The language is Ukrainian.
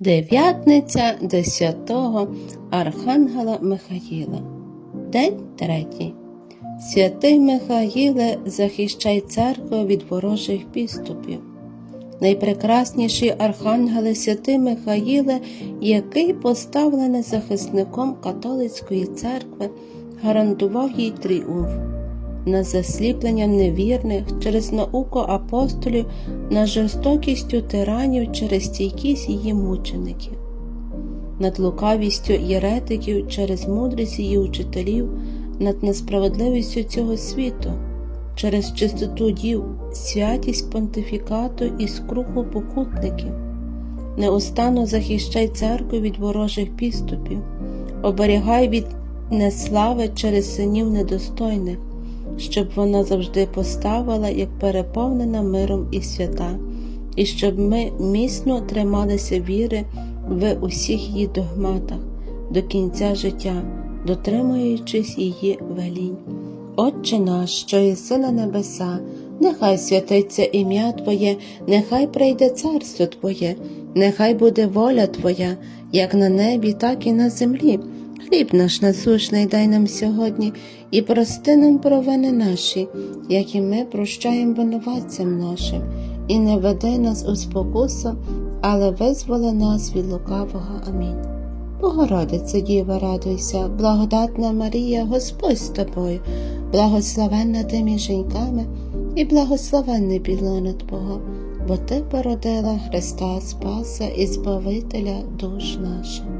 Дев'ятниця до святого Архангела Михаїла. День третій. Святий Михаїле, захищай церкву від ворожих підступів. Найпрекрасніший архангеле святий Михаїле, який поставлений захисником католицької церкви, гарантував їй тріумф над засліпленням невірних через науку апостолів, над жорстокістю тиранів через стійкість її мучеників, над лукавістю єретиків через мудрість її учителів, над несправедливістю цього світу, через чистоту дів, святість понтифікату і скруху покутників. Неустанно захищай церкву від ворожих підступів, оберігай від неслави через синів недостойних, щоб вона завжди поставила, як переповнена миром і свята, і щоб ми міцно трималися віри в усіх її догматах до кінця життя, дотримуючись її велінь. Отче наш, що єси на небеса, нехай святиться ім'я Твоє, нехай прийде царство Твоє, нехай буде воля Твоя, як на небі, так і на землі. Хліб наш насущний дай нам сьогодні і прости нам провини наші, як і ми прощаємо винуватцям нашим, і не веди нас у спокусу, але визволи нас від лукавого. Амінь. Богородице Діва, радуйся, благодатна Марія, Господь з тобою, благословенна ти між жінками, і благословенний підлона Твого, бо Ти породила Христа Спаса і Збавителя душ наших.